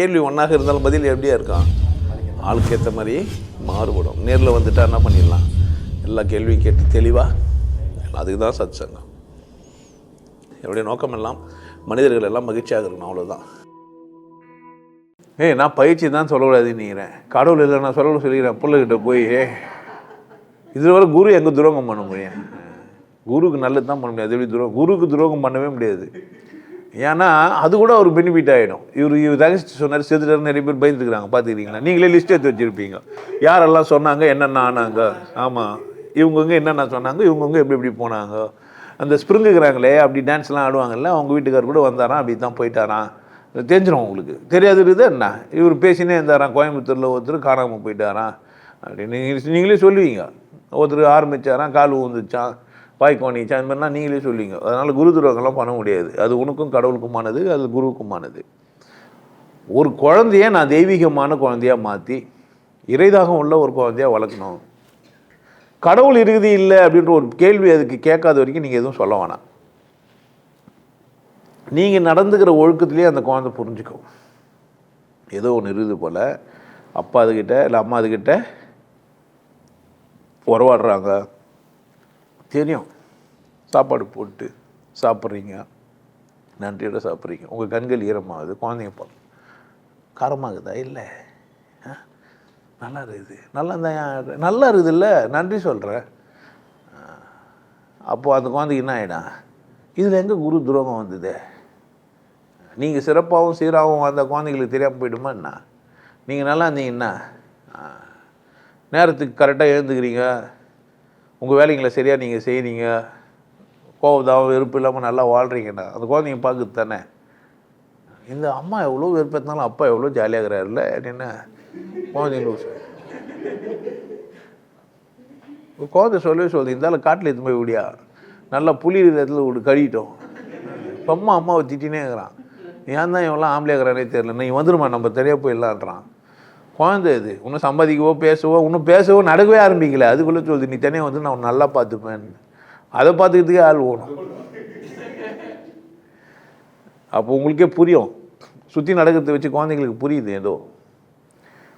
கேள்வி ஒன்றாக இருந்தாலும் பதில் எப்படியா இருக்கான் ஆளுக்கு ஏற்ற மாதிரி மாறுபடும். நேரில் வந்துட்டா என்ன பண்ணிடலாம்? எல்லா கேள்வியும் கேட்டு தெளிவாக அதுக்கு தான் சத் சங்கம் என்னுடைய நோக்கம் எல்லாம் மனிதர்கள் எல்லாம் மகிழ்ச்சியாக இருக்கணும் அவ்வளோதான் ஏய் நான் பயிற்சி தான் சொல்லக்கூடாதுன்னுங்கிறேன் கடவுள் இல்லை நான் சொல்ல சொல்லிக்கிறேன். பிள்ளைகிட்ட போய் இதுவரை குரு எங்கே துரோகம் பண்ண முடியும்? குருக்கு நல்லது தான் பண்ண முடியாது. எப்படி துரோகம் குருக்கு துரோகம் பண்ணவே முடியாது. ஏன்னா அது கூட ஒரு பெனிஃபிட் ஆகிடும் இவர் இவர் தகச்சு சொன்னார் செத்துட்டாரு நிறைய பேர் பயந்துருக்குறாங்க. பார்த்துக்கிறீங்களா? நீங்களே லிஸ்ட் எடுத்து வச்சுருப்பீங்க. யாரெல்லாம் சொன்னாங்க என்னென்ன ஆனாங்க? ஆமாம் இவங்கவுங்க என்னென்ன சொன்னாங்க? இவங்கவுங்க எப்படி எப்படி போனாங்க? அந்த ஸ்ப்ரிங்குங்கிறாங்களே அப்படி டான்ஸ்லாம் ஆடுவாங்கல்ல அவங்க வீட்டுக்கார் கூட வந்தாராம் அப்படி தான் போயிட்டாரான் தெரிஞ்சிடும் உங்களுக்கு. தெரியாது என்ன? இவர் பேசினே இருந்தாராம். கோயம்புத்தூரில் ஒருத்தர் காணாமல் போயிட்டாராம். அப்படின்னு நீங்கள் நீங்களே சொல்லுவீங்க. ஒருத்தர் ஆரம்பித்தாராம் கால் ஊந்துச்சான் வாய் கோணிச்சான் அந்த மாதிரிலாம் நீங்களே சொல்லுவீங்க. அதனால் குரு துரோகம்லாம் பண்ண முடியாது. அது உனக்கும் கடவுளுக்குமானது அது குருவுக்குமானது. ஒரு குழந்தைய நான் தெய்வீகமான குழந்தையாக மாற்றி இறைதாகம் உள்ள ஒரு குழந்தையாக வளர்க்கணும். கடவுள் இருக்குது இல்லை அப்படின்ற ஒரு கேள்வி அதுக்கு கேட்காத வரைக்கும் நீங்கள் எதுவும் சொல்ல வேணாம். நீங்கள் நடந்துக்கிற ஒழுக்கத்திலேயே அந்த குழந்தை புரிஞ்சுக்கும் ஏதோ ஒன்று இருக்குது போல் அப்பா அதுக்கிட்ட இல்லை அம்மா அதுக்கிட்ட உறவாடுறாங்க. தெரியும். சாப்பாடு போட்டு சாப்பிட்றீங்க. நன்றியோட சாப்பிட்றீங்க. உங்கள் கண்கள் ஈரமாகுது குழந்தைங்க பார்க்கும் காரமாகுதா? இல்லை. ஆ? நல்லா இருக்குது. நல்லா இருந்தா நல்லா இருக்குது இல்லை நன்றி சொல்கிறேன் அப்போது அந்த குழந்தைக்கு என்ன ஆகிடும் இதில் எங்கே குரு துரோகம் வந்தது? நீங்கள் சிறப்பாகவும் சீராகவும் அந்த குழந்தைங்களுக்கு தெரியாமல் போயிடுமா என்ன? நீங்கள் நல்லா இருந்தீங்கன்னா நேரத்துக்கு கரெக்டாக எழுந்துக்கிறீங்க. உங்கள் வேலைங்களை சரியாக நீங்கள் செய்கிறீங்க கோபதாவும் வெறுப்பு இல்லாமல் நல்லா வாழ்கிறீங்கண்ணா அந்த குழந்தைங்க பார்க்குது தானே. இந்த அம்மா எவ்வளோ வெறுப்பேற்றினாலும் அப்பா எவ்வளோ ஜாலியாக இருக்கிறாருல்ல அப்படின்னு குழந்தைங்களுக்கு குழந்தை சொல்லவே சொல்லுது இருந்தாலும் காட்டில் எடுத்து போய் விடியா. நல்லா புளி இடத்துல விடு கழிட்டோம் இப்போ அம்மா அம்மாவை திட்டினே இருக்கிறான். ஏன் தான் இவெல்லாம் ஆம்பளை இருக்கிறானே தெரில நீ வந்துடுமா நம்ம தெரியா போயிடலான்றான் குழந்தை இது இன்னும் சம்பாதிக்கவோ பேசவோ இன்னும் பேசவோ நடக்கவே ஆரம்பிக்கல. அதுக்குள்ளே சொல்லுது நீ தனியாக வந்து நான் நல்லா பார்த்துப்பேன். அதை பார்த்துக்கிறதுக்கே ஆள் ஓணும் அப்போ உங்களுக்கே புரியும். சுற்றி நடக்கிறத வச்சு குழந்தைங்களுக்கு புரியுது ஏதோ.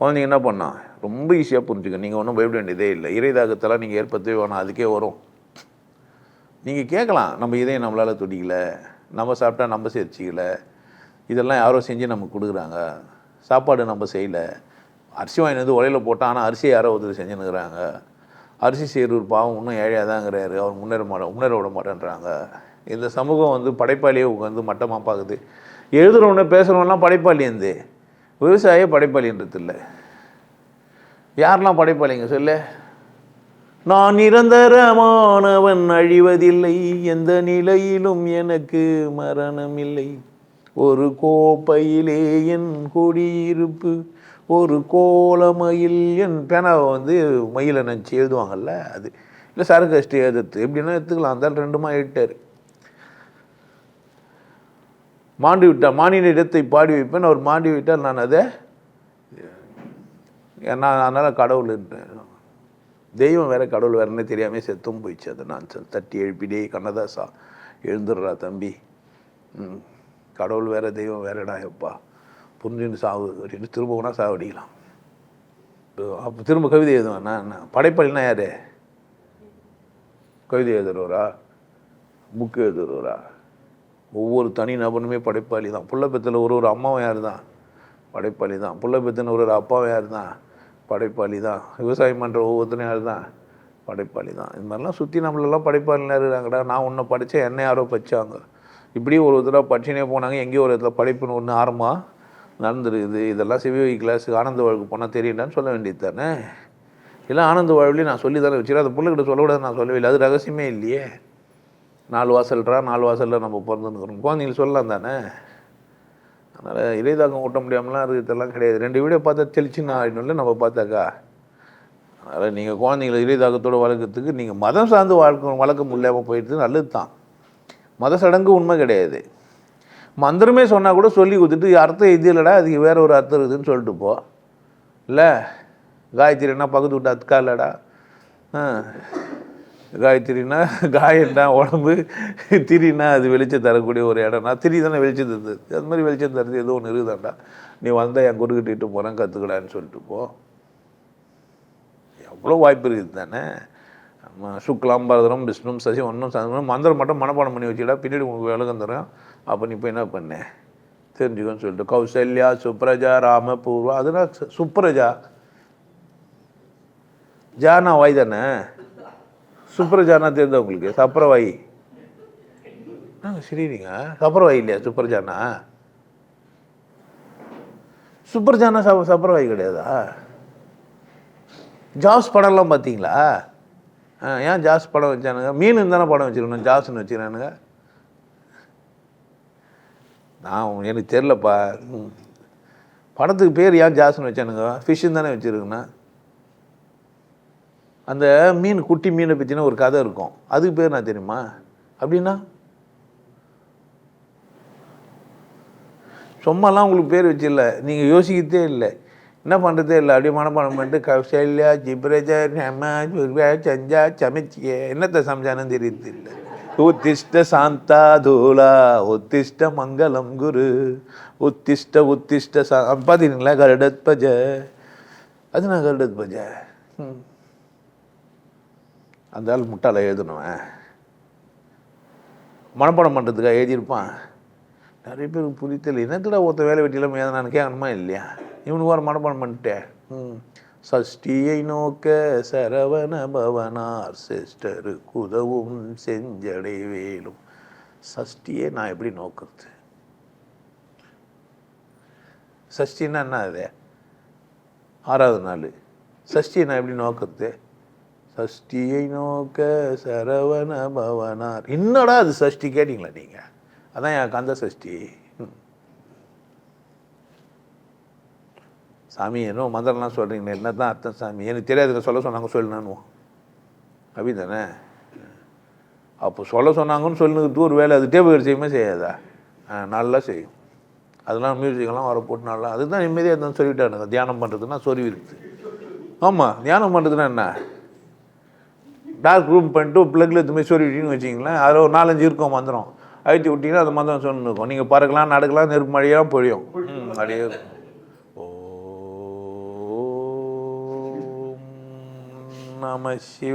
குழந்தைங்க என்ன பண்ணால் ரொம்ப ஈஸியாக புரிஞ்சுக்க நீங்கள் ஒன்றும் பயப்பட வேண்டியதே இல்லை. இறைதாகத்தெல்லாம் நீங்கள் ஏற்படுத்தவே வேணாம். அதுக்கே வரும். நீங்கள் கேட்கலாம் நம்ம இதயம் நம்மளால் துடிக்கல. நம்ம சாப்பிட்டா நம்ம சேர்ச்சிக்கல. இதெல்லாம் யாரோ செஞ்சு நமக்கு கொடுக்குறாங்க. சாப்பாடு நம்ம செய்யலை. அரிசி வாங்கி வந்து உலையில் போட்டால் ஆனால் அரிசி யாரோ ஒருத்தர் செஞ்சுன்னுக்குறாங்க. அரிசி செய்கிறவர் பாவம் இன்னும் ஏழையாக தாங்கிறாரு அவர் முன்னேற மாட்ட முன்னேற விட மாட்டேன்றாங்க. இந்த சமூகம் வந்து படைப்பாளியே உட்காந்து மட்டமாக பார்க்குது எழுதுறவன பேசுகிறவன்லாம் படைப்பாளியந்து விவசாய படைப்பாளின்றது இல்லை. யாரெல்லாம் படைப்பாளிங்க சொல்லு? நான் நிரந்தரமானவன் அழிவதில்லை. எந்த நிலையிலும் எனக்கு மரணம் இல்லை ஒரு கோப்பையிலே என் குடியிருப்பு ஒரு கோலமயில் என் பேனாவை வந்து மயிலை நினச்சி எழுதுவாங்கல்ல அது. இல்லை சரக்கு எதிர்த்து எழுதுறது. எப்படின்னா எடுத்துக்கலாம். அந்த ரெண்டுமா எட்டார் மாண்டி விட்டால் மானின இடத்தை பாடி வைப்பேன். அவர் மாண்டி விட்டால் நான் அதை நான் அதனால் கடவுள் தெய்வம் வேற கடவுள் வேறன்னு தெரியாமல் செத்தும் போயிடுச்சு. அதை நான் தட்டி எழுப்பிடே கண்ணதாசா எழுந்துடுறா தம்பி. ம். கடவுள் வேற தெய்வம் வேறடா எப்பா? புரிஞ்சுன்னு சாவு அப்படின்னு திரும்ப போனால் சாவடிக்கலாம் அப்போ திரும்ப கவிதை எழுதுவேன் நான் என்ன? படைப்பாளினா யார்? கவிதை எழுதுறவரா? புக்கு எழுதுறவரா? ஒவ்வொரு தனி நபனுமே படைப்பாளி தான். புள்ளப்பத்தில் ஒரு ஒரு அம்மாவும் யார் தான் படைப்பாளி தான். புள்ளப்பத்தின ஒரு ஒரு அப்பாவும் யார் தான் படைப்பாளி தான். விவசாயம் பண்ணுற ஒவ்வொருத்தரும் யார் தான் படைப்பாளி தான். இது மாதிரிலாம் சுற்றி நம்மளெல்லாம் படைப்பாளிலாம் இருக்கிறாங்கடா. நான் ஒன்றை படித்தேன் என்ன யாரோ படித்தாங்க இப்படியே ஒரு ஒருத்தராக படிச்சுனே போனாங்க. எங்கேயோ ஒரு இடத்துல படைப்புன்னு ஒன்று ஆரம்பமாக நடந்துருக்குது இதெல்லாம் சிவி கிளாஸ் ஆனந்த வாழ்க்கை போனால் தெரியுண்டான்னு சொல்ல வேண்டியது தானே? இல்லை ஆனந்த வாழ்விலே நான் சொல்லி தானே வச்சுக்கிறேன். அந்த பிள்ளைகிட்ட சொல்லக்கூடாது நான் சொல்லவே இல்லை. அது ரகசியமே இல்லையே. நாலு வாசல்றா நாலு வாசலில் நம்ம பிறந்துருக்கிறோம் குழந்தைங்களுக்கு சொல்லலாம் தானே? அதனால் இறைதாக்கம் ஓட்ட முடியாமலாம் இருக்கிறதெல்லாம் கிடையாது. ரெண்டு வீடியோ பார்த்தா தெளிச்சுன்னு ஆயிடும்ல நம்ம பார்த்தாக்கா? அதனால் நீங்கள் குழந்தைங்களை இறைதாக்கத்தோடு வளர்க்குறதுக்கு நீங்கள் மதம் சார்ந்து வளர்க்க வளர்க்க முடியாமல் போயிடுது நல்லது தான் மத சடங்கு உண்மை கிடையாது. மந்திரமே சொன்னால் கூட சொல்லி கொடுத்துட்டு அர்த்தம் இது இல்லைடா அதுக்கு வேற ஒரு அர்த்தம் இருக்குதுன்னு சொல்லிட்டு போ. இல்லை காயத்ரி என்ன பக்கத்து விட்டு அத்துக்கா இல்லைடா. ஆ காயன்னா உடம்பு திரினா அது வெளிச்சம் தரக்கூடிய ஒரு இடம்னா திரி தானே வெளிச்சம் தருது. அது மாதிரி வெளிச்சம் தருது ஏதோ ஒன்று இருக்குதாண்டா நீ வந்தால் என் குறுக்கிட்டு போகிறேன் கற்றுக்கடான்னு சொல்லிட்டு போ. எவ்வளோ வாய்ப்பு இருக்குது தானே சுக்லாம் பரதரம் விஷ்ணும் சசி ஒன்றும் சந்தனம் மந்திரம் மட்டும் மனப்பாடம் பண்ணி வச்சுக்கிட்டா பின்னாடி உங்களுக்கு விளக்கம் தரும் அப்போ நீ போய் என்ன பண்ண? தெரிஞ்சுக்கோன்னு சொல்லிட்டு கௌசல்யா சுப்ரஜா ராம பூர்வா அதெல்லாம் சுப்ரஜா. ஜானா வாய் தானே? சுப்ரஜானா தெரிஞ்ச உங்களுக்கு? சப்ரவாய் நாங்கள் சரிங்க சப்ரவாய் இல்லையா? சுப்ரஜானா? சுப்ரஜானா சப் சப்ரவாய் கிடையாதா? ஜாஸ் படம்லாம் பார்த்தீங்களா? ஏன் ஜாஸ் படம் வச்சானுங்க? மீன் தானே படம் வச்சுருக்கணும் ஜாஸ்ன்னு வச்சுக்கிறானுங்க. நான் எனக்கு தெரிலப்பா. படத்துக்கு பேர் ஏன் ஜாஸ்ன்னு வச்சானுங்க? ஃபிஷ்ஷுன்னு தானே வச்சுருக்கணும் அந்த மீன் குட்டி மீனை பற்றின ஒரு கதை இருக்கும். அதுக்கு பேர் நான் தெரியுமா? அப்படின்னா சும்மாலாம் உங்களுக்கு பேர் வச்சில்ல. நீங்கள் யோசிக்கிறதே இல்லை. என்ன பண்ணுறது இல்லை அப்படியே மனப்பாடம் பண்ணிட்டு கௌசல்யா ஜிப்ரஜா நம்ம ஜுர்வா சஞ்சா சமைச்சிய என்னத்தை சமைச்சானு தெரியுது இல்லை. உத்திஷ்ட சாந்தா தூலா உத்திஷ்ட மங்களம் குரு உத்திஷ்ட உத்திஷ்ட சா பார்த்தீங்களா கருடத் பஜ. அது நான் கருடத் பஜ. ம். அந்த ஆள் முட்டாளை எழுதணுவேன் மனப்பாடம் பண்ணுறதுக்காக எழுதியிருப்பான். நிறைய பேருக்கு புரித்தல் என்னத்துல ஒருத்த வேலை வெட்டியில ஏதனான்னு கேட்கணுமா இல்லையா? இவனுக்கு ஒரு மனப்பாடம் பண்ணிட்டேன் ம். சஷ்டியை நோக்க சரவண பவனார் சிஸ்டருக்கு உதவும் செஞ்சடை வேலும். சஷ்டியை நான் எப்படி நோக்கிறது? சஷ்டின்னா என்ன அது? ஆறாவது நாள். சஷ்டியை நான் எப்படி நோக்கிறது? சஷ்டியை நோக்க சரவண பவனார். என்னடா அது சஷ்டி கேட்டிங்களா நீங்கள் அதான் என் கந்த சஷ்டி. சாமி என்ன மந்திரம்லாம் சொல்கிறீங்களே என்ன தான் அர்த்தம் சாமி? எனக்கு தெரியாதுங்க சொல்ல சொன்னாங்க சொல்லுனானுவோம் அப்படி தானே? அப்போ சொல்ல சொன்னாங்கன்னு சொல்லுங்கிறது ஒரு வேலை அது டேபிள் செய்யுமே செய்யாதா? ஆ, நல்லா செய்யும். அதெல்லாம் மியூசிக்கெல்லாம் வர போட்டு நல்லா அதுதான் நிம்மதியாக இருந்தாலும் சொல்லிவிட்டானுங்க தியானம் பண்ணுறதுன்னா சொருவி இருக்குது ஆமாம் தியானம் பண்ணுறதுன்னா என்ன? டார்க் ரூம் பண்ணிட்டு ப்ளக்கில் எடுத்து சொருவிட்டின்னு வச்சிங்களேன் அதில் ஒரு நாலஞ்சு இருக்கும் மந்திரம். அழுத்தி விட்டிங்கன்னா அது மந்திரம் சொன்னு இருக்கும் நீங்கள் பறக்கலாம் நடக்கலாம் நெருப்பு மழையாக பொழியும். அப்படியே இருக்கும். நம சிவாய.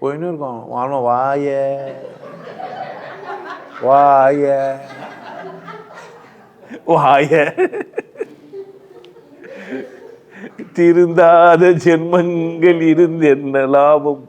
போயின்னு இருக்கோம். வாழ வாய. வாய. வாய. திருந்தாத ஜென்மங்கள் இருந்து என்ன லாபம்